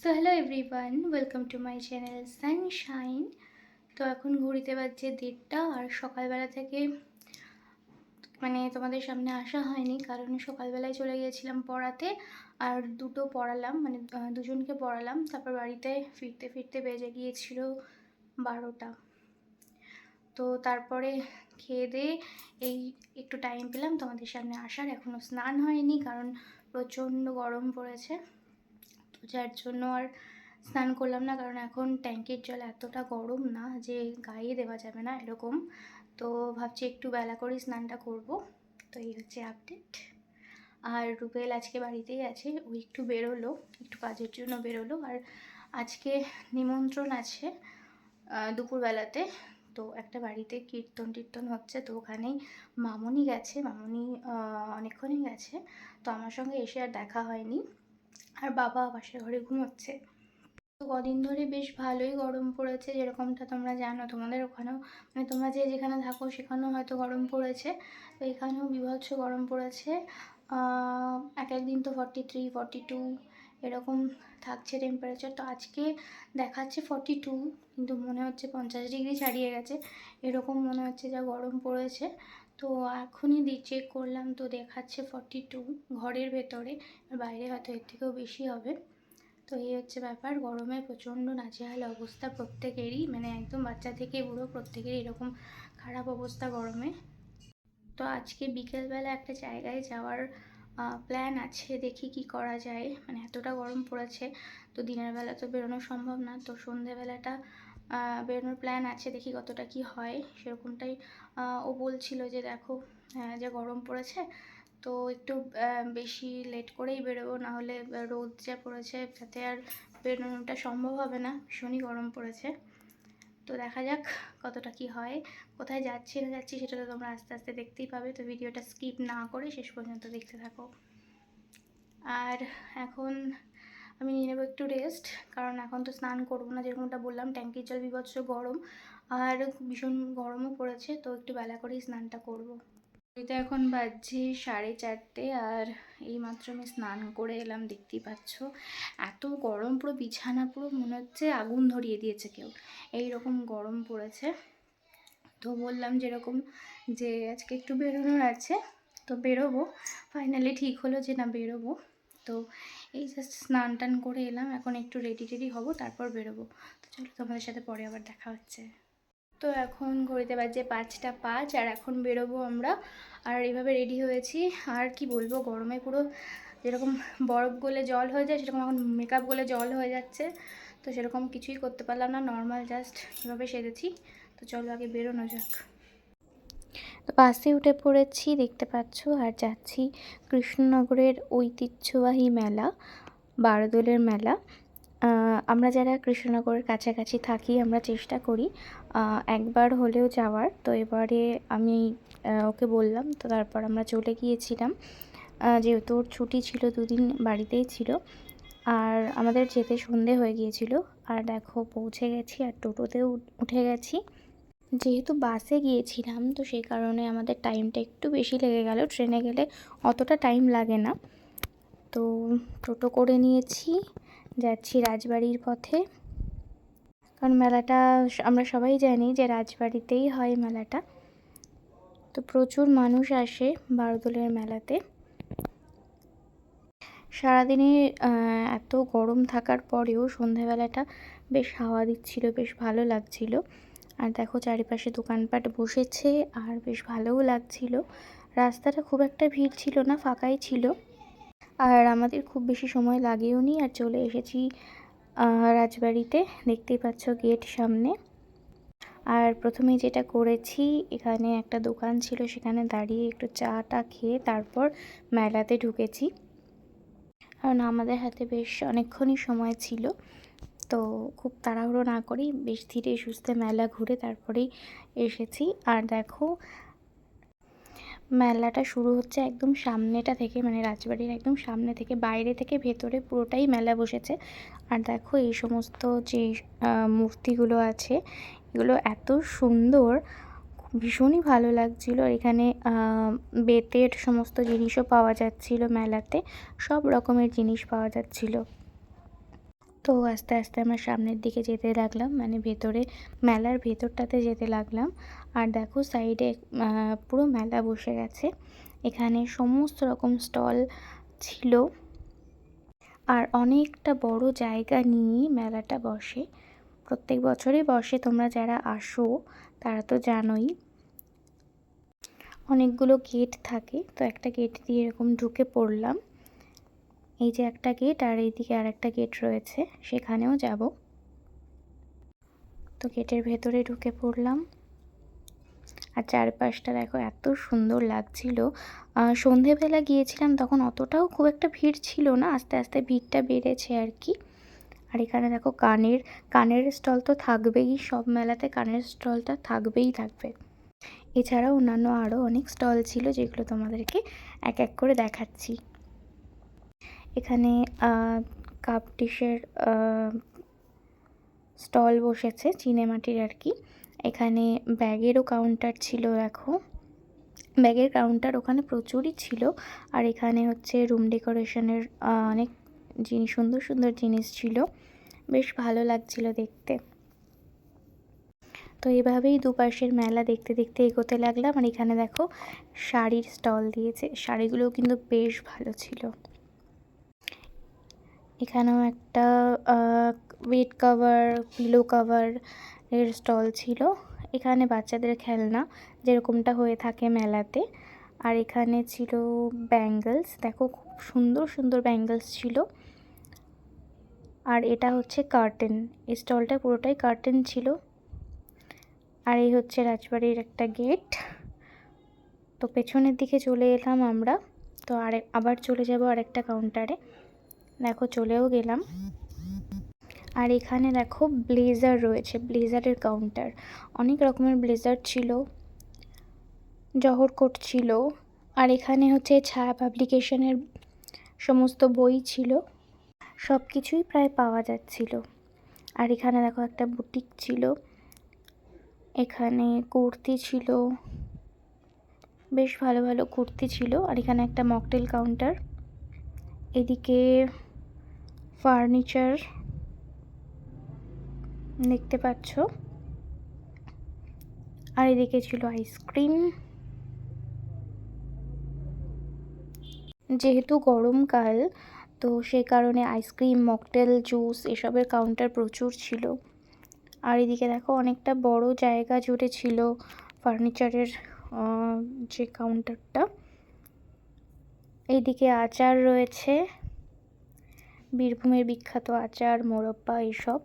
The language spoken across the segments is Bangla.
So hello everyone welcome to my channel Sunshine তো এখন ঘড়িতে বাজছে দেড়টা আর সকালবেলা থেকে মানে তোমাদের সামনে আসা হয়নি কারণ সকালবেলায় চলে গিয়েছিলাম পড়াতে আর দুটো পড়ালাম মানে দুজনকে পড়ালাম। তারপর বাড়িতে ফিরতে ফিরতে বেজে গিয়েছিল বারোটা। তো তারপরে খেয়ে দিয়ে এই একটু টাইম পেলাম তোমাদের সামনে আসার। এখনও স্নান হয়নি কারণ প্রচণ্ড গরম পড়েছে। যার জন্য আর স্নান করলাম না, কারণ এখন ট্যাঙ্কের জল এতটা গরম না যে গায়ে দেওয়া যাবে না এরকম। তো ভাবছি একটু বেলা করেই স্নানটা করব। তো এই হচ্ছে আপডেট আর রুবেল আজকে বাড়িতেই আছে, ও একটু বেরোলো, একটু কাজের জন্য বেরোলো। আর আজকে নিমন্ত্রণ আছে দুপুরবেলাতে। তো একটা বাড়িতে কীর্তন টীর্তন হচ্ছে, তো ওখানেই মামনি গেছে, মামনি অনেকক্ষণই গেছে। তো আমার সঙ্গে এসে আর দেখা হয়নি। আর বাবা পাশের ঘরে ঘুমোচ্ছে। তো কদিন ধরে বেশ ভালোই গরম পড়েছে, যেরকমটা তোমরা জানো। তোমাদের ওখানেও মানে তোমরা যে যেখানে থাকো সেখানেও হয়তো গরম পড়েছে। তো এখানেও বিভৎস গরম পড়েছে। এক এক দিন তো ফর্টি থ্রি ফর্টি টু এরকম থাকছে টেম্পারেচার তো আজকে দেখাচ্ছে ফর্টি টু কিন্তু মনে হচ্ছে পঞ্চাশ ডিগ্রি ছাড়িয়ে গেছে। এরকম মনে হচ্ছে যা গরম পড়েছে। তো এখনই দি চেক করলাম তো দেখাচ্ছে ফর্টি টু ঘরের ভেতরে বাইরে হয়তো এর থেকেও বেশি হবে। তো এই হচ্ছে ব্যাপার, গরমে প্রচণ্ড নাজেহাল অবস্থা প্রত্যেকেরই মানে একদম বাচ্চা থেকে বুড়ো প্রত্যেকেরই এরকম খারাপ অবস্থা গরমে। তো আজকে বিকেলবেলা একটা জায়গায় যাওয়ার প্ল্যান আছে, দেখি কি করা যায়। মানে এতটা গরম পড়েছে, তো দিনের বেলা তো বেরোনো সম্ভব না, তো সন্ধেবেলাটা বেরোনোর প্ল্যান আছে, দেখি কতটা কি হয়, সেরকমটাই ও বলছিল যে দেখো যে গরম পড়েছে, তো একটু বেশি লেট করেই বেরোবো নাহলে রোদ যা পড়েছে, তাতে আর বেরোনোটা সম্ভব হবে না, ভীষণই গরম পড়েছে। তো দেখা যাক কতটা কি হয়, কোথায় যাচ্ছি, না যাচ্ছি, সেটা তো তোমরা আস্তে আস্তে দেখতেই পাবে, তো ভিডিওটা স্কিপ না করে শেষ পর্যন্ত দেখতে থাকো। আর এখন আমি নিয়ে নেব একটু রেস্ট কারণ এখন তো স্নান করব না যেরকমটা বললাম, ট্যাঙ্কির জল বিভৎস গরম, আর ভীষণ গরমও পড়েছে, তো একটু বেলা করেই স্নানটা করব। এটা এখন বাজছে সাড়ে চারটে, আর এইমাত্র আমি স্নান করে এলাম, দেখতেই পাচ্ছ। এত গরম, পুরো বিছানা, পুরো মনে হচ্ছে আগুন ধরিয়ে দিয়েছে কেউ। এই রকম গরম পড়েছে। তো বললাম যেরকম যে আজকে একটু বেরোনোর আছে, তো বেরোবো। ফাইনালি ঠিক হলো যে না বেরোবো। তো এই জাস্ট স্নান টান করে এলাম, এখন একটু রেডি টেডি হব, তারপর বেরোবো। তো চলো তোমাদের সাথে পরে আবার দেখা হচ্ছে। তো এখন ঘড়িতে বাজে পাঁচটা পাঁচ, আর এখন বেরোবো আমরা। আর এইভাবে রেডি হয়েছি, আর কি বলব, গরমে পুরো যেরকম বরফ গলে জল হয়ে যায়, সেরকম এখন মেকআপ গলে জল হয়ে যাচ্ছে। তো সেরকম কিছুই করতে পারলাম না নর্মাল জাস্ট এভাবে সেজেছি তো চলো আগে বেরোনো যাক। তো বাসে উঠে পড়েছি, দেখতে পাচ্ছ, আর যাচ্ছি কৃষ্ণনগরের ঐতিহ্যবাহী মেলা, বারোদোলের মেলা। আমরা যারা কৃষ্ণনগরের কাছাকাছি থাকি, আমরা চেষ্টা করি একবার হলেও যাওয়ার। তো এবারে আমি ওকে বললাম, তো তারপর আমরা চলে গিয়েছিলাম। যেহেতু ওর ছুটি ছিল, দুদিন বাড়িতেই ছিল, আর আমাদের যেতে সন্ধে হয়ে গিয়েছিল। আর দেখো, পৌঁছে গেছি আর টোটোতেও উঠে গেছি। যেহেতু বাসে গিয়েছিলাম, তো সেই কারণে আমাদের টাইমটা একটু বেশি লেগে গেল। ট্রেনে গেলে অতটা টাইম লাগে না। তো টোটো করে নিয়েছি, যাচ্ছি রাজবাড়ির পথে। কারণ মেলাটা আমরা সবাই জানি যে রাজবাড়িতেই হয় মেলাটা। তো প্রচুর মানুষ আসে বারোদোলের মেলাতে। সারাদিনে এত গরম থাকার পরেও সন্ধেবেলাটা বেশ হাওয়া দিচ্ছিল, বেশ ভালো লাগছিল। আর দেখো চারিপাশে দোকানপাট বসেছে আর বেশ ভালোও লাগছিল। রাস্তাটা খুব একটা ভিড় ছিল না, ফাঁকাই ছিল। আর আমাদের খুব বেশি সময় লাগেও নি আর চলে এসেছি রাজবাড়িতে। দেখতেই পাচ্ছ গেট সামনে। আর প্রথমে যেটা করেছি, এখানে একটা দোকান ছিল, সেখানে দাঁড়িয়ে একটু চা টা খেয়ে তারপর মেলাতে ঢুকেছি। কারণ আমাদের হাতে বেশ অনেকক্ষণই সময় ছিল। তো খুব তাড়াহুড়ো না করেই বেশ ধীরে সুস্থে মেলা ঘুরে তারপরেই এসেছি। আর দেখো, মেলাটা শুরু হচ্ছে একদম সামনেটা থেকে মানে রাজবাড়ির একদম সামনে থেকে, বাইরে থেকে ভেতরে পুরোটাই মেলা বসেছে। আর দেখো, এই সমস্ত যে মূর্তিগুলো আছে, এগুলো এত সুন্দর, ভীষণই ভালো লাগছিল। এখানে বেতের সমস্ত জিনিসও পাওয়া যাচ্ছিল মেলাতে, সব রকমের জিনিস পাওয়া যাচ্ছিল। তো আস্তে আস্তে আমার সামনের দিকে যেতে লাগলাম মানে ভেতরে, মেলার ভেতরটাতে যেতে লাগলাম। আর দেখো সাইডে পুরো মেলা বসে গেছে। এখানে সমস্ত রকম স্টল ছিল। আর অনেকটা বড় জায়গা নিয়ে মেলাটা বসে। প্রত্যেক বছরই বসে, তোমরা যারা আসো, তারা তো জানোই। অনেকগুলো গেট থাকে, তো একটা গেট দিয়ে এরকম ঢুকে পড়লাম। এই যে একটা গেট আর এইদিকে আর একটা গেট রয়েছে, সেখানেও যাব। তো গেটের ভেতরে ঢুকে পড়লাম। আর চারপাশটা দেখো এত সুন্দর লাগছিল। সন্ধেবেলা গিয়েছিলাম তখন অতটাও খুব একটা ভিড় ছিল না, আস্তে আস্তে ভিড়টা বেড়েছে আর কি। আর এখানে দেখো কানের কানের স্টল তো থাকবেই, সব মেলাতে কানের স্টলটা থাকবেই থাকবে। এছাড়াও অন্যান্য আরও অনেক স্টল ছিল যেগুলো তোমাদেরকে এক এক করে দেখাচ্ছি। এখানে কাপ ডিশের স্টল বসেছে চিনেমাটির আর কি। এখানে ব্যাগেরও কাউন্টার ছিল দেখো। ব্যাগের কাউন্টার ওখানে প্রচুরই ছিল। আর এখানে হচ্ছে রুম ডেকোরেশনের অনেক জিনিস সুন্দর সুন্দর জিনিস ছিল। বেশ ভালো লাগছিল দেখতে। তো এভাবেই দুপাশের মেলা দেখতে দেখতে এগোতে লাগলাম। আর এখানে দেখো শাড়ির স্টল দিয়েছে। শাড়িগুলোও কিন্তু বেশ ভালো ছিল। এখানেও একটা বেড কাভার পিলো কাভার এর স্টল ছিল। এখানে বাচ্চাদের খেলনা যেরকমটা হয়ে থাকে মেলাতে। আর এখানে ছিল ব্যাঙ্গলস দেখো খুব সুন্দর সুন্দর ব্যাঙ্গলস ছিল। আর এটা হচ্ছে কার্টেন এই স্টলটা পুরোটাই কার্টেন ছিল। আর এই হচ্ছে রাজবাড়ির একটা গেট তো পেছনের দিকে চলে এলাম আমরা। তো আর, আবার চলে যাব আরেকটা কাউন্টারে দেখো চলেও গেলাম। আর এখানে দেখো ব্লেজার রয়েছে, ব্লেজারের কাউন্টার অনেক রকমের ব্লেজার ছিল, জহর কোট ছিল, আর এখানে হচ্ছে ছায়া পাবলিকেশনের সমস্ত বই ছিল সব কিছুই প্রায় পাওয়া যাচ্ছিল। আর এখানে দেখো একটা বুটিক ছিল, এখানে কুর্তি ছিল, বেশ ভালো ভালো কুর্তি ছিল, আর এখানে একটা মকটেল কাউন্টার এদিকে ফার্নিচার দেখতে পাচ্ছ। আর এদিকে ছিল আইসক্রিম যেহেতু গরমকাল, তো সেই কারণে আইসক্রিম মকটেল জুস এসবের কাউন্টার প্রচুর ছিল। আর এদিকে দেখো অনেকটা বড় জায়গা জুড়ে ছিল ফার্নিচারের যে কাউন্টারটা এইদিকে আচার রয়েছে। বীরভূমের বিখ্যাত আচার, মোরব্বা এইসব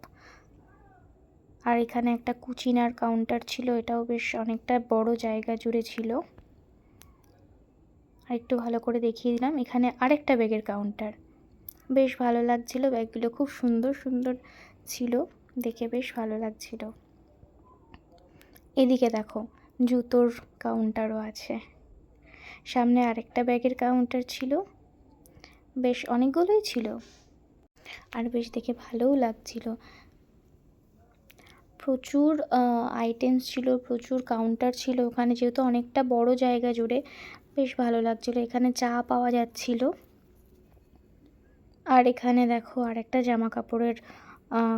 আর এখানে একটা কুচিনার কাউন্টার ছিল, এটাও বেশ অনেকটা বড় জায়গা জুড়ে ছিল। আর একটু ভালো করে দেখিয়ে দিলাম, এখানে আরেকটা ব্যাগের কাউন্টার বেশ ভালো লাগছিল, ব্যাগগুলো খুব সুন্দর সুন্দর ছিল, দেখে বেশ ভালো লাগছিল। এদিকে দেখো, জুতোর কাউন্টারও আছে। সামনে আরেকটা ব্যাগের কাউন্টার ছিল, বেশ অনেকগুলোই ছিল। আর বেশ দেখে ভালোও লাগছিল। প্রচুর আইটেমস ছিল, প্রচুর কাউন্টার ছিল ওখানে যেহেতু অনেকটা বড় জায়গা জুড়ে বেশ ভালো লাগছিল। এখানে চা পাওয়া যাচ্ছিল। আর এখানে দেখো আর একটা জামা কাপড়ের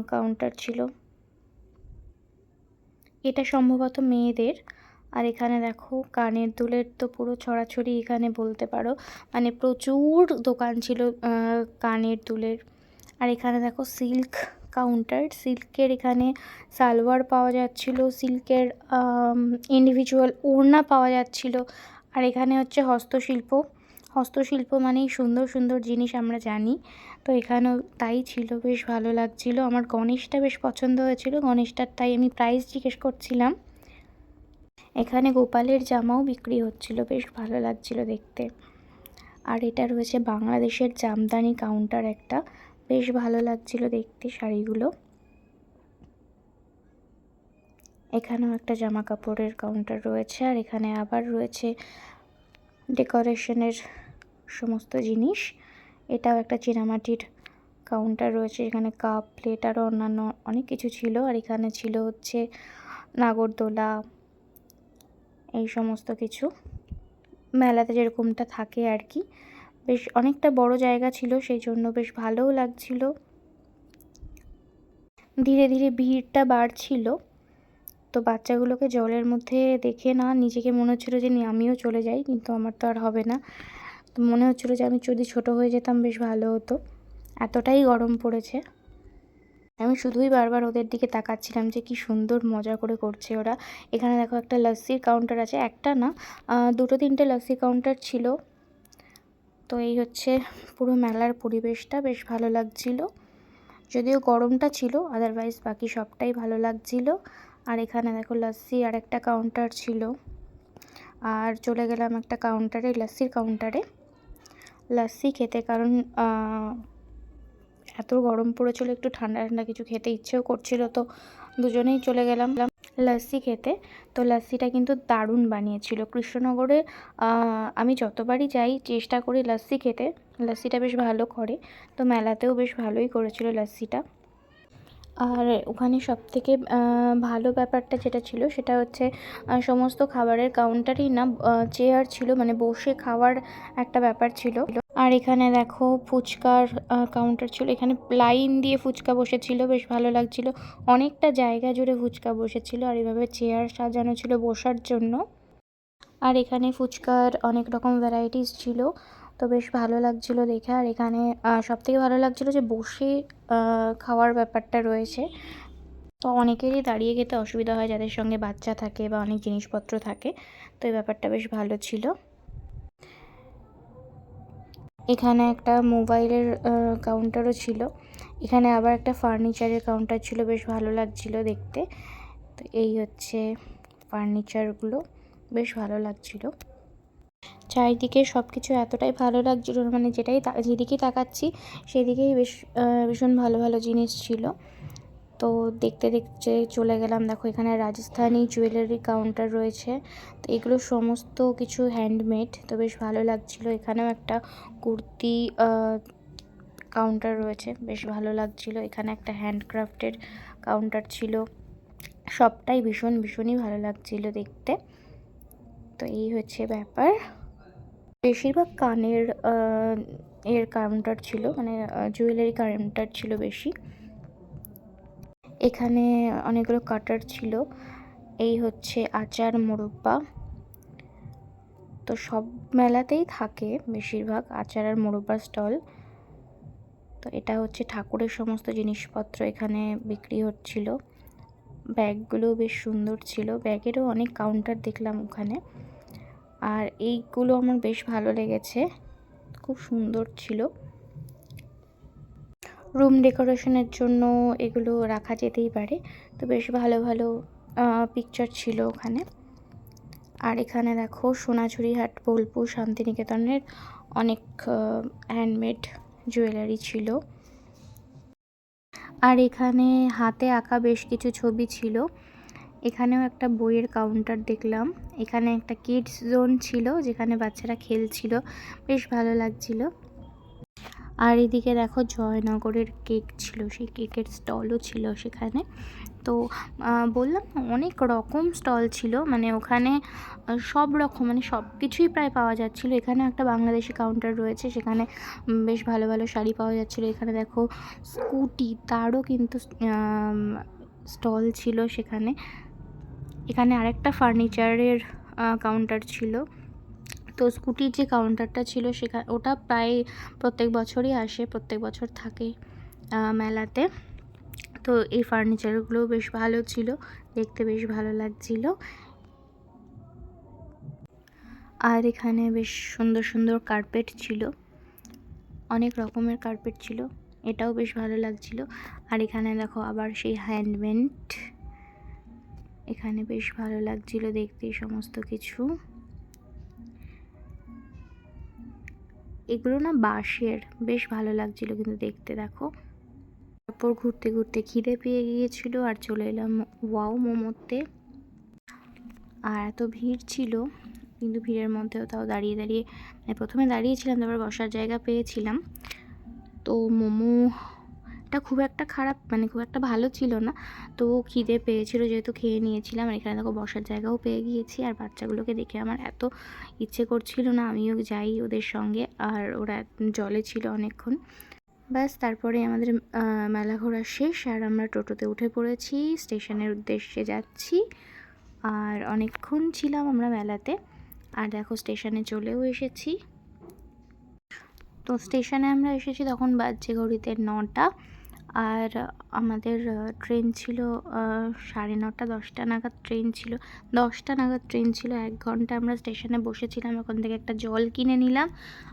কাউন্টার ছিল। এটা সম্ভবত মেয়েদের। আর এখানে দেখো কানের দুলের তো পুরো ছড়াছড়ি এখানে বলতে পারো। মানে প্রচুর দোকান ছিল কানের দুলের। আর এখানে দেখো সিল্ক কাউন্টার। সিল্কের এখানে সালোয়ার পাওয়া যাচ্ছিল, সিল্কের ইন্ডিভিজুয়াল ওড়না পাওয়া যাচ্ছিল। আর এখানে হচ্ছে হস্তশিল্প। হস্তশিল্প মানেই সুন্দর সুন্দর জিনিস আমরা জানি। তো এখানেও তাই ছিল, বেশ ভালো লাগছিল। আমার গণেশটা বেশ পছন্দ হয়েছিল। গণেশটার তাই আমি প্রাইস জিজ্ঞেস করছিলাম। এখানে গোপালের জামাও বিক্রি হচ্ছিল, বেশ ভালো লাগছিল দেখতে। আর এটা রয়েছে বাংলাদেশের জামদানি কাউন্টার একটা। বেশ ভালো লাগছিল দেখতে শাড়িগুলো। এখানেও একটা জামা কাপড়ের কাউন্টার রয়েছে আর এখানে আবার রয়েছে ডেকোরেশনের সমস্ত জিনিস। এটাও একটা চীনামাটির কাউন্টার রয়েছে এখানে কাপ প্লেট আরও অন্যান্য অনেক কিছু ছিল আর এখানে ছিল হচ্ছে নাগরদোলা, এই সমস্ত কিছু। মেলাতে যেরকমটা থাকে আর কি। বেশ অনেকটা বড় জায়গা ছিল, সেই জন্য বেশ ভালোও লাগছিল। ধীরে ধীরে ভিড়টা বাড়ছিল। তো বাচ্চাগুলোকে জলের মধ্যে দেখে না, নিজেকে মনে হচ্ছিল যে আমিও চলে যাই। কিন্তু আমার তো আর হবে না। তো মনে হচ্ছিল যে, আমি যদি ছোট হয়ে যেতাম বেশ ভালো হতো। এতটাই গরম পড়েছে। আমি শুধুই বারবার ওদের দিকে তাকাচ্ছিলাম যে, কি সুন্দর মজা করে করছে ওরা। এখানে দেখো একটা লস্যির কাউন্টার আছে, একটা না দুটো তিনটে লস্যি কাউন্টার ছিল। তো এই হচ্ছে পুরো মেলার পরিবেশটা, বেশ ভালো লাগছিল। যদিও গরমটা ছিল আদারওয়াইজ বাকি সবটাই ভালো লাগছিল। আর এখানে দেখো লস্যি আর একটা কাউন্টার ছিল। আর চলে গেলাম একটা কাউন্টারে লস্যির কাউন্টারে লস্যি খেতে কারণ এত গরম পড়েছিল, একটু ঠান্ডা ঠান্ডা কিছু খেতে ইচ্ছেও করছিল, তো দুজনেই চলে গেলাম। লস্যি খেতে। তো লস্যিটা কিন্তু দারুণ বানিয়েছিল। কৃষ্ণনগরে আমি যতবারই যাই, চেষ্টা করি লস্যি খেতে। লস্যিটা বেশ ভালো করে। তো মেলাতেও বেশ ভালোই করেছিল লস্যিটা আর ওখানে সব থেকে ভালো ব্যাপারটা যেটা ছিল, সেটা হচ্ছে সমস্ত খাবারের কাউন্টারই না চেয়ার ছিল মানে বসে খাওয়ার একটা ব্যাপার ছিল। আর এখানে দেখো ফুচকার কাউন্টার ছিল। এখানে লাইন দিয়ে ফুচকা বসেছিল, বেশ ভালো লাগছিল। অনেকটা জায়গা জুড়ে ফুচকা বসেছিল আর এভাবে চেয়ার সাজানো ছিল বসার জন্য। আর এখানে ফুচকার অনেক রকম ভ্যারাইটিস ছিল, তো বেশ ভালো লাগছিল দেখে। আর এখানে সব থেকে ভালো লাগছিল যে বসে খাওয়ার ব্যাপারটা রয়েছে। তো অনেকেরই দাঁড়িয়ে খেতে অসুবিধা হয় যাদের সঙ্গে বাচ্চা থাকে বা অনেক জিনিসপত্র থাকে, তো এই ব্যাপারটা বেশ ভালো ছিল। এখানে একটা মোবাইলের কাউন্টারও ছিল। এখানে আবার একটা ফার্নিচারের কাউন্টার ছিল, বেশ ভালো লাগছিল দেখতে। তো এই হচ্ছে ফার্নিচারগুলো বেশ ভালো লাগছিল। চারিদিকে সব কিছু এতটাই ভালো লাগছিল মানে যেটাই যেদিকেই তাকাচ্ছি, সেদিকেই বেশ ভীষণ ভালো ভালো জিনিস ছিল। তো দেখতে দেখতে চলে গেলাম। দেখো, এখানে রাজস্থানি জুয়েলারি কাউন্টার রয়েছে। তো এগুলো সমস্ত কিছু হ্যান্ডমেড তো বেশ ভালো লাগছিল। এখানেও একটা কুর্তি কাউন্টার রয়েছে, বেশ ভালো লাগছিল। এখানে একটা হ্যান্ডক্রাফটের কাউন্টার ছিল। সবটাই ভীষণ, ভীষণই ভালো লাগছিল দেখতে। তো এই হচ্ছে ব্যাপার। বেশিরভাগ কানের এর কাউন্টার ছিল মানে জুয়েলারি কাউন্টার ছিল বেশি। এখানে অনেকগুলো কাটার ছিল। এই হচ্ছে আচার, মোরব্বা। তো সব মেলাতেই থাকে বেশিরভাগ আচার আর মোরব্বার স্টল। তো এটা হচ্ছে ঠাকুরের সমস্ত জিনিসপত্র এখানে বিক্রি হচ্ছিল। ব্যাগগুলো বেশ সুন্দর ছিল। ব্যাগেরও অনেক কাউন্টার দেখলাম ওখানে। আর এইগুলো আমার বেশ ভালো লেগেছে। খুব সুন্দর ছিল। রুম ডেকোরেশনের জন্য এগুলো রাখা যেতেই পারে। তো বেশ ভালো ভালো পিকচার ছিল ওখানে। আর এখানে দেখো সোনাঝুরি হাট, বোলপুর, শান্তিনিকেতনের অনেক হ্যান্ডমেড জুয়েলারি ছিল। আর এখানে হাতে আঁকা বেশ কিছু ছবি ছিল। এখানেও একটা বইয়ের কাউন্টার দেখলাম। এখানে একটা কিডস জোন ছিল, যেখানে বাচ্চারা খেলছিল। বেশ ভালো লাগছিল। আর এদিকে দেখো জয়নগরের কেক ছিল, সেই কেকের স্টলও ছিল সেখানে। তো বললাম অনেক রকম স্টল ছিল মানে ওখানে সব রকম মানে সব কিছুই প্রায় পাওয়া যাচ্ছিল। এখানে একটা বাংলাদেশি কাউন্টার রয়েছে, সেখানে বেশ ভালো ভালো শাড়ি পাওয়া যাচ্ছিল। এখানে দেখো স্কুটি, তারও কিন্তু স্টল ছিল সেখানে। এখানে আরেকটা ফার্নিচারের কাউন্টার ছিল। তো স্কুটির যে কাউন্টারটা ছিল সেখানে ওটা প্রায় প্রত্যেক বছরই আসে, প্রত্যেক বছর থাকে মেলাতে। তো এই ফার্নিচারগুলো বেশ ভালো ছিল, দেখতে বেশ ভালো লাগছিল। আর এখানে বেশ সুন্দর সুন্দর কার্পেট ছিল, অনেক রকমের কার্পেট ছিল, এটাও বেশ ভালো লাগছিল। আর এখানে দেখো আবার সেই হ্যান্ডমেড এখানে বেশ ভালো লাগছিল দেখতে সমস্ত কিছু। এগুলো না বাঁশের। বেশ ভালো লাগছিল কিন্তু দেখতে, দেখো। তারপর ঘুরতে ঘুরতে খিদে পেয়ে গিয়েছিল আর চলে এলাম ওয়াও মোমোতে। আর এত ভিড় ছিল, কিন্তু ভিড়ের মধ্যেও তাও দাঁড়িয়ে দাঁড়িয়ে মানে প্রথমে দাঁড়িয়েছিলাম, তারপর বসার জায়গা পেয়েছিলাম। তো মোমোটা খুব একটা খারাপ মানে খুব একটা ভালো ছিল না। তো খিদে পেয়েছিল যেহেতু খেয়ে নিয়েছিলাম, আর এখানে দেখো বসার জায়গাও পেয়ে গিয়েছি, আর বাচ্চাগুলোকে দেখে আমার এত ইচ্ছে করছিল না, আমিও যাই ওদের সঙ্গে, আর ওরা জলে ছিল অনেকক্ষণ। ব্যাস, তারপরে আমাদের মেলা ঘোরা শেষ, আর আমরা টোটোতে উঠে পড়েছি, স্টেশনের উদ্দেশ্যে যাচ্ছি, আর অনেকক্ষণ ছিলাম আমরা মেলাতে, আর দেখো স্টেশনে চলেও এসেছি। তো স্টেশনে আমরা এসেছি তখন বাজছে ঘড়িতে নটা। আর আমাদের ট্রেন ছিল সাড়ে নটা, দশটা নাগাদ ট্রেন ছিল। দশটা নাগাদ ট্রেন ছিল, এক ঘণ্টা আমরা স্টেশনে বসেছিলাম, ওখান থেকে একটা জল কিনে নিলাম।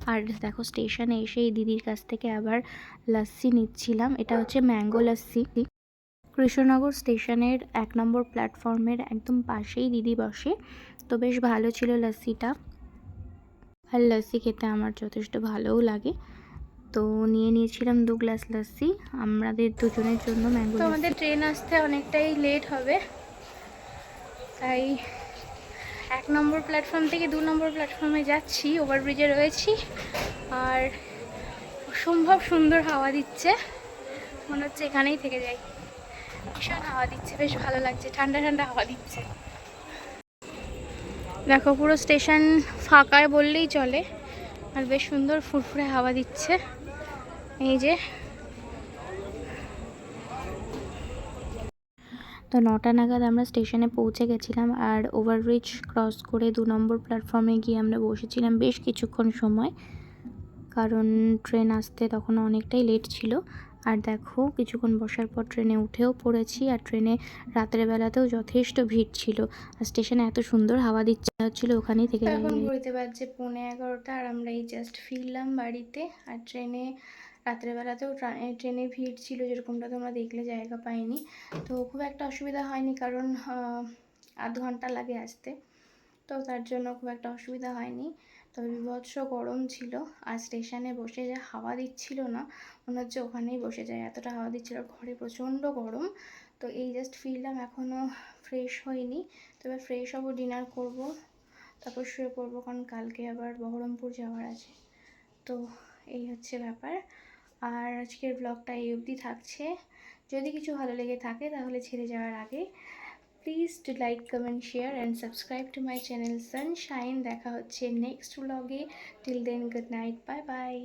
আর দেখো স্টেশনে এসে এই দিদির কাছ থেকে আবার লাস্সি নিচ্ছিলাম। এটা হচ্ছে ম্যাঙ্গো লাস্সি। কৃষ্ণনগর স্টেশনের এক নম্বর প্ল্যাটফর্মের একদম পাশেই দিদি বসে। তো বেশ ভালো ছিল লাস্সিটা। আর লাস্সি খেতে আমার যথেষ্ট ভালোও লাগে। তো নিয়ে নিয়েছিলাম দু গ্লাস লাস্সি আমাদের দুজনের জন্য ম্যাঙ্গো তো আমাদের ট্রেন আসতে অনেকটাই লেট হবে। তাই এক নম্বর প্ল্যাটফর্ম থেকে দু নম্বর প্ল্যাটফর্মে যাচ্ছি ওভারব্রিজে রয়েছি। আর অসম্ভব সুন্দর হাওয়া দিচ্ছে। মনে হচ্ছে এখানেই থেকে যাই। ভীষণ হাওয়া দিচ্ছে বেশ ভালো লাগছে ঠান্ডা ঠান্ডা হাওয়া দিচ্ছে। দেখো পুরো স্টেশন ফাঁকায় বললেই চলে আর বেশ সুন্দর ফুরফুরে হাওয়া দিচ্ছে। এই যে। তো নটা নাগাদ আমরা স্টেশনে পৌঁছে গেছিলাম আর ওভারব্রিজ ক্রস করে দু নম্বর প্ল্যাটফর্মে গিয়ে আমরা বসেছিলাম বেশ কিছুক্ষণ সময়। কারণ ট্রেন আসতে তখন অনেকটাই লেট ছিল। আর দেখো কিছুক্ষণ বসার পর ট্রেনে উঠেও পড়েছি আর ট্রেনে রাতের বেলাতেও যথেষ্ট ভিড় ছিল। আর স্টেশনে এত সুন্দর হাওয়া দিচ্ছে হচ্ছিল ওখানেই থেকে এখন ঘুরতে পারছে পৌনে এগারোটা আর আমরা এই জাস্ট ফিরলাম বাড়িতে। আর ট্রেনে রাত্রেবেলাতেও ট্রা- ট্রেনে ভিড় ছিল, যেরকমটা তোমরা দেখলে, জায়গা পাইনি। তো খুব একটা অসুবিধা হয়নি, কারণ আধ ঘণ্টা লাগে আসতে। তো তার জন্য খুব একটা অসুবিধা হয়নি। তবে বিভৎস গরম ছিল। আর স্টেশনে বসে যে হাওয়া দিচ্ছিল না, মনে হচ্ছে ওখানেই বসে যায়, এতটা হাওয়া দিচ্ছিল। ঘরে প্রচণ্ড গরম। তো এই জাস্ট ফিরলাম এখনও ফ্রেশ হয়নি তবে ফ্রেশ হব ডিনার করব, তারপর শুয়ে পড়ব, কারণ কালকে আবার বহরমপুর যাওয়ার আছে। তো এই হচ্ছে ব্যাপার। আর আজকের ব্লগটা এই অবধি থাকছে। যদি কিছু ভালো লেগে থাকে তাহলে ছেড়ে যাওয়ার আগে please to like comment share and subscribe to my channel Sunshine দেখা হচ্ছে নেক্সট ব্লগে till then good night bye bye